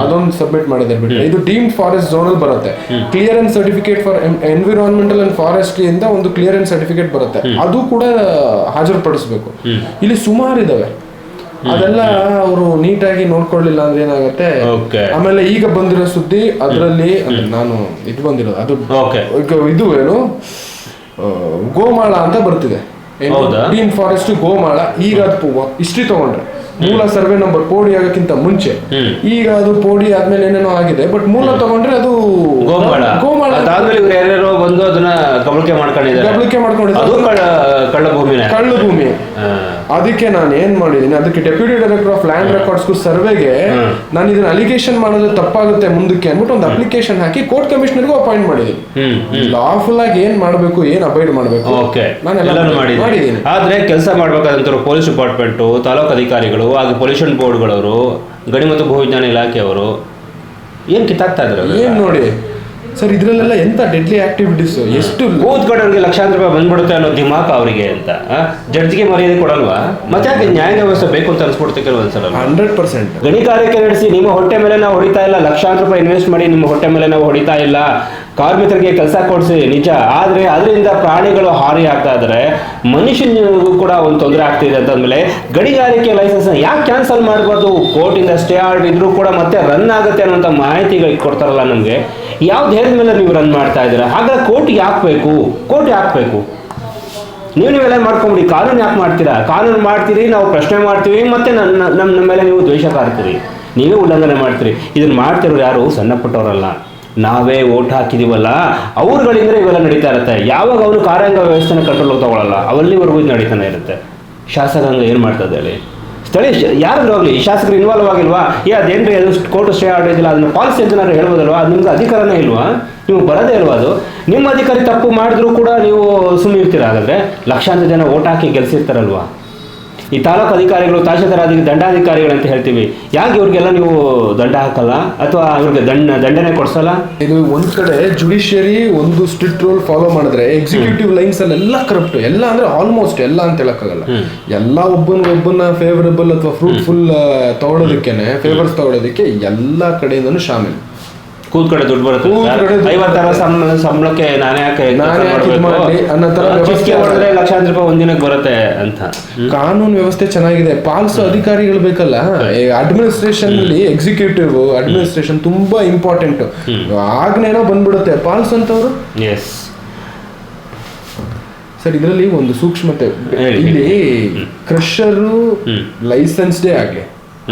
ಅದೊಂದು ಸಬ್ಮಿಟ್ ಮಾಡಿದ್ದಾರೆ ಬಿಟ್ಟು ಇದು ಡೀಮ್ಡ್ ಫಾರೆಸ್ಟ್ ಝೋನ್ ಅಲ್ಲಿ ಬರುತ್ತೆ clearance certificate for environmental and forestry ಇಂದ ಒಂದು ಕ್ಲಿಯರೆನ್ಸ್ ಸರ್ಟಿಫಿಕೇಟ್ ಬರುತ್ತೆ. ಅದು ಕೂಡ ಹಾಜರುಪಡಿಸ್ಬೇಕು. ಇಲ್ಲಿ ಸುಮಾರು ಇದಾವೆ. ಅದೆಲ್ಲ ಅವರು ನೀಟಾಗಿ ನೋಡ್ಕೊಳ್ಳಿಲ್ಲ ಅಂದ್ರೆ ಏನಾಗುತ್ತೆ? ಆಮೇಲೆ ಈಗ ಬಂದಿರೋ ಸುದ್ದಿ ಅದರಲ್ಲಿ ನಾನು ಇದು ಬಂದಿರೋದು. ಅದು ಇದು ಏನು? ಗೋಮಾಳ ಅಂತ ಬರ್ತಿದೆ? ಡೀನ್ ಫಾರೆಸ್ಟ್ ಗೋಮಾಳ. ಈಗ ಅದು ಇಸ್ಟ್ರಿ ತಗೊಂಡ್ರೆ. ಮೂಲ ಸರ್ವೆ ನಂಬರ್ ಪೋಡಿ ಆಗಕ್ಕಿಂತ ಮುಂಚೆ. ಈಗ ಅದು ಪೋಡಿ ಆದ್ಮೇಲೆ ಏನೇನೋ ಆಗಿದೆ. ಬಟ್ ಮೂಲ ತಗೊಂಡ್ರೆ ಅದು ಗೋಮಾಳ. ಗೋಮಾಳ. ಅದಾದ್ಮೇಲೆ ಯಾರ್ಯಾರೋ ಬಂದು ಅದನ್ನ ಕಬಳಿಕೆ ಮಾಡ್ಕೊಂಡಿದ್ದಾರೆ. ಕಬಳಿಕೆ ಮಾಡ್ಕೊಂಡಿದ್ದಾರೆ. ಅದು ಕಳ್ಳ ಕಳ್ಳ ಭೂಮಿನೇ. ಕಳ್ಳು ಭೂಮಿ. ಅದಕ್ಕೆ ನಾನು ಏನ್ ಮಾಡಿದೀನಿ ಅದಕ್ಕೆ deputy director of land records ಸರ್ವೆಗೆ ನಾನು ಇದನ್ನ ಅಲಿಗೇಷನ್ ಮಾಡೋದು ತಪ್ಪಾಗುತ್ತೆ ಮುಂದಕ್ಕೆ ಅಂದ್ಬಿಟ್ಟು ಒಂದು ಅಪ್ಲಿಕೇಶನ್ ಹಾಕಿ ಕೋರ್ಟ್ ಕಮಿಷನರ್ಗೂ ಅಪಾಯಿಂಟ್ ಮಾಡಿದೀನಿ ಲಾಫುಲ್ ಆಗಿ ಏನ್ ಮಾಡಬೇಕು ಏನ್ ಅಬೈಡ್ ಮಾಡಬೇಕು ಮಾಡಿದ್ದೀನಿ. ಆದ್ರೆ ಕೆಲಸ ಮಾಡ್ಬೇಕಾದಂತವ್ರು ಪೊಲೀಸ್ ಡಿಪಾರ್ಟ್ಮೆಂಟ್ ತಾಲೂಕು ಅಧಿಕಾರಿಗಳು ಹಾಗೆ ಪೊಲ್ಯೂಷನ್ ಬೋರ್ಡ್ಗಳವರು ಗಣಿ ಮತ್ತು ಭೂವಿಜ್ಞಾನ ಇಲಾಖೆಯವರು ಏನ್ ಕಿತ್ತಾಗ್ತಾ ಇದ್ರು ಏನ್ ನೋಡಿ? ಸರ್ ಇದ್ರಲ್ಲೆಲ್ಲ ಎಂತ ಡೆಡ್ಲಿ ಆಕ್ಟಿವಿಟೀಸ್ ಎಷ್ಟು ಕೂತ್ಕೊಂಡವ್ರಿಗೆ ಲಕ್ಷಾಂತರ ರೂಪಾಯಿ ಬಂದ್ಬಿಡುತ್ತೆ ಅನ್ನೋ ದಿಮಾಕ್ ಅವರಿಗೆ ಅಂತ. ಜಡ್ಜ್ಗೆ ಮರ್ಯಾದೆ ಕೊಡಲ್ವಾ? ಮತ್ತೆ ನ್ಯಾಯ ವ್ಯವಸ್ಥೆ ಬೇಕು ಅಂತ ಅನ್ಸ್ಬಿಡುತ್ತೆ ಕೆಲವೊಂದ್ಸಲ ಹಂಡ್ರೆಡ್ ಪರ್ಸೆಂಟ್. ಗಣಿಗಾರಿಕೆ ನಡೆಸಿ ನಿಮ್ಮ ಹೊಟ್ಟೆ ಮೇಲೆ ನಾವು ಹೊಡಿತಾ ಇಲ್ಲ ಲಕ್ಷಾಂತರ ರೂಪಾಯಿ ಇನ್ವೆಸ್ಟ್ ಮಾಡಿ ನಿಮ್ಮ ಹೊಟ್ಟೆ ಮೇಲೆ ನಾವು ಹೊಡಿತಾ ಇಲ್ಲ ಕಾರ್ಮಿಕರಿಗೆ ಕೆಲಸ ಕೊಡಿಸಿ ನಿಜ. ಆದ್ರೆ ಅದರಿಂದ ಪ್ರಾಣಿಗಳು ಹಾರಿ ಆಗ್ತಾ ಇದ್ರೆ ಮನುಷ್ಯನಿಗೂ ಕೂಡ ಒಂದು ತೊಂದರೆ ಆಗ್ತಿದೆ ಅಂತಂದ್ಮೇಲೆ ಗಣಿಗಾರಿಕೆ ಲೈಸೆನ್ಸ್ ಯಾಕೆ ಕ್ಯಾನ್ಸಲ್ ಮಾಡಬಾರ್ದು? ಕೋರ್ಟಿಂದ ಸ್ಟೇ ಆರ್ಡರ್ ಇದ್ರೂ ಕೂಡ ಮತ್ತೆ ರನ್ ಆಗುತ್ತೆ ಅನ್ನೋಂಥ ಮಾಹಿತಿಗಳಿಗೆ ಕೊಡ್ತಾರಲ್ಲ ನಮಗೆ. ಯಾವ ಧೈರ್ಯದ ಮೇಲೆ ನೀವು ರನ್ ಮಾಡ್ತಾ ಇದ್ದೀರಾ? ಹಾಗಾದ್ರೆ ಯಾಕೆ ಹಾಕ್ಬೇಕು ಕೋರ್ಟ್ ಹಾಕ್ಬೇಕು ನೀವು ನೀವೆಲ್ಲ ಮಾಡ್ಕೊಂಬಿಡಿ, ಕಾನೂನು ಯಾಕೆ ಮಾಡ್ತೀರಾ? ಕಾನೂನು ಮಾಡ್ತೀರಿ, ನಾವು ಪ್ರಶ್ನೆ ಮಾಡ್ತೀವಿ, ಮತ್ತೆ ನನ್ನ ನಮ್ಮ ನಮ್ಮ ಮೇಲೆ ನೀವು ದ್ವೇಷ ಕಾರ್ತೀರಿ ನೀವೇ ಉಲ್ಲಂಘನೆ ಮಾಡ್ತೀರಿ. ಇದನ್ನು ಮಾಡ್ತಿರೋರು ಯಾರು? ಸಣ್ಣ ಪುಟ್ಟವರಲ್ಲ ನಾವೇ ಓಟ್ ಹಾಕಿದೀವಲ್ಲ. ಅವ್ರುಗಳಿಂದ ಇವೆಲ್ಲ ನಡೀತಾ ಇರುತ್ತೆ. ಯಾವಾಗ ಅವನು ಕಾರ್ಯಾಂಗ ವ್ಯವಸ್ಥೆನ ಕಂಟ್ರೋಲ್ ತಗೊಳ್ಳಲ್ಲ ಅವಲ್ಲಿವರೆಗೂ ಇದು ನಡೀತಾನೆ ಇರುತ್ತೆ. ಶಾಸಕಾಂಗ ಏನು ಮಾಡ್ತದೆ ಹೇಳಿ ಸ್ಥಳೀಯ ಯಾರಾದ್ರೂ ಆಗಲಿ, ಶಾಸಕರು ಇನ್ವಾಲ್ವ್ ಆಗಿಲ್ವಾ? ಏ, ಅದೇನ್ರಿ ಅದು ಕೋರ್ಟ್ ಸ್ಟೇ ಆರ್ಡರ್ ಅದನ್ನ ಪಾಲಿಸಿ ಅಂತ ಏನಾದ್ರು ಹೇಳ್ಬೋದಲ್ವಾ? ಅದು ನಿಮ್ಗೆ ಅಧಿಕಾರನೇ ಇಲ್ವಾ? ನೀವು ಬರೋದೇ ಇಲ್ವಾ ಅದು? ನಿಮ್ಮ ಅಧಿಕಾರಿ ತಪ್ಪು ಮಾಡಿದ್ರು ಕೂಡ ನೀವು ಸುಮ್ಮನೆ ಇರ್ತೀರ ಹಾಗಾದ್ರೆ ಲಕ್ಷಾಂತರ ಜನ ಓಟ್ ಹಾಕಿ ಗೆಲ್ಸಿರ್ತಾರಲ್ವಾ? ಈ ತಾಲೂಕು ಅಧಿಕಾರಿಗಳು ತಹಶೀಲ್ದಾರ್ ದಂಡಾಧಿಕಾರಿಗಳು ಅಂತ ಹೇಳ್ತೀವಿ. ಯಾಕೆ ಇವ್ರಿಗೆಲ್ಲ ನೀವು ದಂಡ ಹಾಕಲ್ಲ? ಅಥವಾ ಇವ್ರಿಗೆ ದಂಡ ದಂಡನೆ ಕೊಡ್ಸಲ್ಲ? ಇದು ಒಂದ್ ಕಡೆ ಜುಡಿಷಿಯರಿ ಒಂದು ಸ್ಟ್ರಿಕ್ಟ್ ರೂಲ್ ಫಾಲೋ ಮಾಡಿದ್ರೆ ಎಕ್ಸಿಕ್ಯೂಟಿವ್ ಲೈನ್ಸ್ ಅಲ್ಲಿ ಎಲ್ಲ ಕರಪ್ಟ್ ಎಲ್ಲ ಅಂದ್ರೆ ಆಲ್ಮೋಸ್ಟ್ ಎಲ್ಲ ಅಂತ ಹೇಳಕ್ಕಾಗಲ್ಲ. ಎಲ್ಲ ಒಬ್ಬನ ಒಬ್ಬನ ಫೇವರಬಲ್ ಅಥವಾ ಫ್ರೂಟ್ಫುಲ್ ತಗೊಳೋದಕ್ಕೆ ಫೇವರ್ಸ್ ತಗೊಳೋದಕ್ಕೆ ಎಲ್ಲ ಕಡೆಯಿಂದನೂ ಶಾಮಿಲ್. ಕೂತ್ ಕಡೆ ದುಡ್ಡು ಬರುತ್ತೆ. ಕೂತ್ ಕಡೆ ದುಡ್ಡು ಐವತ್ತಾರ ಸಂಬಳ ಸಂಬಳಕ್ಕೆ ನಾನೇ ಯಾಕೆ ನಾನೇ ಯಾಕೆ ಇದ್ ಮಾಡ್ಲಿ? ಅನ್ನೋ ತರ ವ್ಯವಸ್ಥೆ ಲಕ್ಷಾಂತರ ರೂಪಾಯಿ ಒಂದಿನಕ್ಕೆ ಬರುತ್ತೆ ಅಂತ. ಕಾನೂನು ವ್ಯವಸ್ಥೆ ಚೆನ್ನಾಗಿದೆ. ಪಾಲ್ಸ್ ಅಧಿಕಾರಿಗಳು ಬೇಕಲ್ಲ? ಅಡ್ಮಿನಿಸ್ಟ್ರೇಷನ್ ಅಲ್ಲಿ ಎಕ್ಸಿಕ್ಯೂಟಿವ್ ಅಡ್ಮಿನಿಸ್ಟ್ರೇಷನ್ ತುಂಬಾ ಇಂಪಾರ್ಟೆಂಟ್ ಆಗ್ನೇನೋ ಬಂದ್ಬಿಡುತ್ತೆ. ಅಂತವರು ಎಸ್ ಸರ್ ಇದರಲ್ಲಿ ಒಂದು ಸೂಕ್ಷ್ಮತೆ. ಇಲ್ಲಿ ಕ್ರಷರು ಲೈಸೆನ್ಸ್ ಲೈಸೆನ್ಸ್ಡೇ ಆಗಲಿ.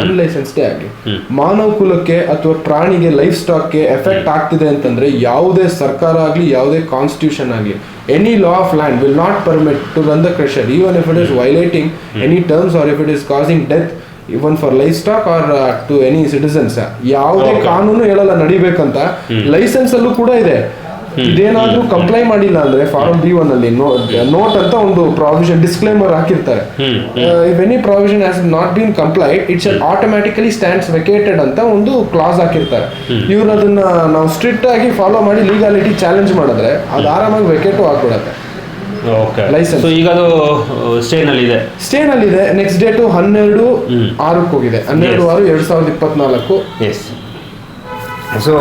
ಅನ್ಲೈಸೆನ್ಸ್ಡೇ ಆಗಲಿ. ಹ್ಮ್. ಮಾನವ ಕುಲಕ್ಕೆ ಅಥವಾ ಪ್ರಾಣಿಗೆ ಲೈಫ್ ಸ್ಟಾಕ್ಗೆ ಎಫೆಕ್ಟ್ ಆಗ್ತಿದೆ ಅಂತಂದ್ರೆ ಯಾವುದೇ ಸರ್ಕಾರ ಆಗಲಿ ಯಾವುದೇ ಕಾನ್ಸ್ಟಿಟ್ಯೂಷನ್ ಆಗಲಿ any law of land will not permit to run the crusher even if it is violating any terms or if it is causing death even for life stock or to any citizens ಯಾವುದೇ ಕಾನೂನು ಹೇಳಲ್ಲ ನಡಿಬೇಕಂತ licence ಅಲ್ಲೂ ಕೂಡ ಇದೆ. ಇದೇನಾದ್ರೂ comply ಮಾಡಿಲ್ಲ ಅಂದ್ರೆ form B one ಅಲ್ಲಿ note ಅಂತ ಒಂದು ಪ್ರಾವಿಷನ್ ಡಿಸ್ಕ್ಲೇಮರ್ ಹಾಕಿರ್ತಾರೆ. If any provision has not been complied it's automatically stands vacated ಅಂತ ಒಂದು ಕ್ಲಾಸ್ ಹಾಕಿರ್ತಾರೆ. ಇವ್ರು ಅದನ್ನ ನಾವು ಸ್ಟ್ರಿಕ್ಟ್ ಆಗಿ ಫಾಲೋ ಮಾಡಿ ಲೀಗಾಲಿಟಿ ಚಾಲೆಂಜ್ ಮಾಡಿದ್ರೆ ಅದು ಆರಾಮಾಗಿ ವೆಕೇಟು ಆಗ್ಬಿಡತ್ತೆ. Okay License. ಸೊ ಈಗ ಅದು ಸ್ಟೇನಲ್ಲಿ ಇದೆ. ಸ್ಟೇನಲ್ಲಿ ಇದೆ. ನೆಕ್ಸ್ಟ್ ಡೇಟು ಹನ್ನೆರಡು. ಆರಕ್ಕೆ ಹೋಗಿದೆ. ಹನ್ನೆರಡು. ಆರು ಎರಡ್ ಸಾವಿರದ ಇಪ್ಪತ್ನಾಲ್ಕು. ಎಸ್ ಸೊ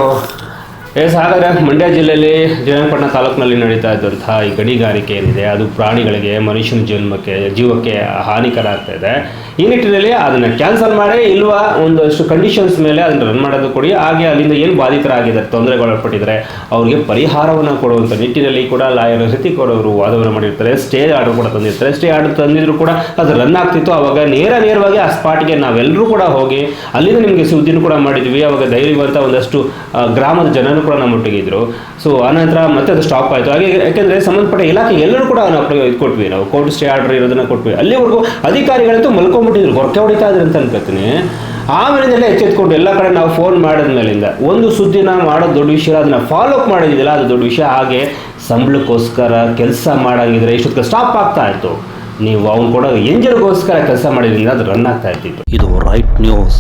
ಎಸ್ ಹಾಗಾದ್ರೆ ಮಂಡ್ಯ ಜಿಲ್ಲೆಯಲ್ಲಿ ಜಯನಪಟ್ಟಣ ತಾಲೂಕಿನಲ್ಲಿ ನಡೀತಾ ಇದ್ದಂತಹ ಈ ಗಣಿಗಾರಿಕೆ ಏನಿದೆ, ಅದು ಪ್ರಾಣಿಗಳಿಗೆ ಮನುಷ್ಯನ ಜನ್ಮಕ್ಕೆ, ಜೀವಕ್ಕೆ ಹಾನಿಕರ ಆಗ್ತಾ ಇದೆ. ಈ ನಿಟ್ಟಿನಲ್ಲಿ ಅದನ್ನು ಕ್ಯಾನ್ಸಲ್ ಮಾಡಿ, ಇಲ್ವಾ ಒಂದಷ್ಟು ಕಂಡೀಷನ್ಸ್ ಮೇಲೆ ಅದನ್ನು ರನ್ ಮಾಡೋದು ಕೊಡಿ. ಹಾಗೆ ಅಲ್ಲಿಂದ ಏನು ಬಾಧಿತರಾಗಿದ್ದಾರೆ ತೊಂದರೆಗೊಳಪಟ್ಟಿದ್ದಾರೆ ಅವ್ರಿಗೆ ಪರಿಹಾರವನ್ನು ಕೊಡುವಂಥ ನಿಟ್ಟಿನಲ್ಲಿ ಕೂಡ ಲಾಯರ್ ಹೃತಿಕ್ ಅವರು ವಾದವನ್ನು ಮಾಡಿರ್ತಾರೆ. ಸ್ಟೇ ಆರ್ಡರ್ ಕೂಡ ತಂದಿರ್ತಾರೆ. ಸ್ಟೇ ಆರ್ಡರ್ ತಂದಿದ್ರು ಕೂಡ ಅದು ರನ್ ಆಗ್ತಿತ್ತು. ಅವಾಗ ನೇರ ನೇರವಾಗಿ ಆ ಸ್ಪಾಟ್ಗೆ ನಾವೆಲ್ಲರೂ ಕೂಡ ಹೋಗಿ, ಅಲ್ಲಿಂದ ನಿಮಗೆ ಸುದ್ದಿನೂ ಕೂಡ ಮಾಡಿದ್ವಿ. ಅವಾಗ ಧೈರ್ಯವಂತ ಒಂದಷ್ಟು ಗ್ರಾಮದ ಜನರು ಕೂಡ ನಮ್ಮ ಇದ್ರು ಸೊ ಆನಂತರ ಮತ್ತೆ ಅದು ಸ್ಟಾಪ್ ಆಯಿತು. ಹಾಗೆ ಯಾಕೆಂದರೆ ಸಂಬಂಧಪಟ್ಟ ಇಲಾಖೆ ಎಲ್ಲರೂ ಕೂಡ ನಾವು ಇದು ಕೊಟ್ವಿ. ನಾವು ಕೋರ್ಟ್ ಸ್ಟೇ ಆರ್ಡರ್ ಇರೋದನ್ನ ಕೊಟ್ವಿ. ಅಲ್ಲಿವರೆಗೂ ಅಧಿಕಾರಿಗಳಂತೂ ಮಲ್ಕೊಂಡ್ಬಿಟ್ಟಿದ್ರು ಹೊರಕೆ ಹೊಡಿತಾ ಇದ್ರು ಅಂತ ಅನ್ಕೋತೀನಿ. ಆಮೇಲೆ ಎಚ್ಚೆತ್ಕೊಂಡು ಎಲ್ಲ ಕಡೆ ನಾವು ಫೋನ್ ಮಾಡಿದ ಮೇಲಿಂದ ಒಂದು ಸುದ್ದಿನ ಮಾಡೋದು ದೊಡ್ಡ ವಿಷಯ ಅದನ್ನ ಫಾಲೋ ಅಪ್ ಮಾಡಿದ್ದಿಲ್ಲ. ಅದು ದೊಡ್ಡ ವಿಷಯ. ಹಾಗೆ ಸಂಬಳಕ್ಕೋಸ್ಕರ ಕೆಲಸ ಮಾಡಂಗಿದ್ರೆ ಇಷ್ಟೊತ್ತಿಗೆ ಸ್ಟಾಪ್ ಆಗ್ತಾ ಇತ್ತು. ನೀವು ಅವ್ನು ಕೊಡೋ ಎಂಜಲ್ಗೋಸ್ಕರ ಕೆಲಸ ಮಾಡಿದ್ರಿಂದ ಅದು ರನ್ ಆಗ್ತಾ ಇರ್ತಿತ್ತು ಇದು ರೈಟ್ ನ್ಯೂಸ್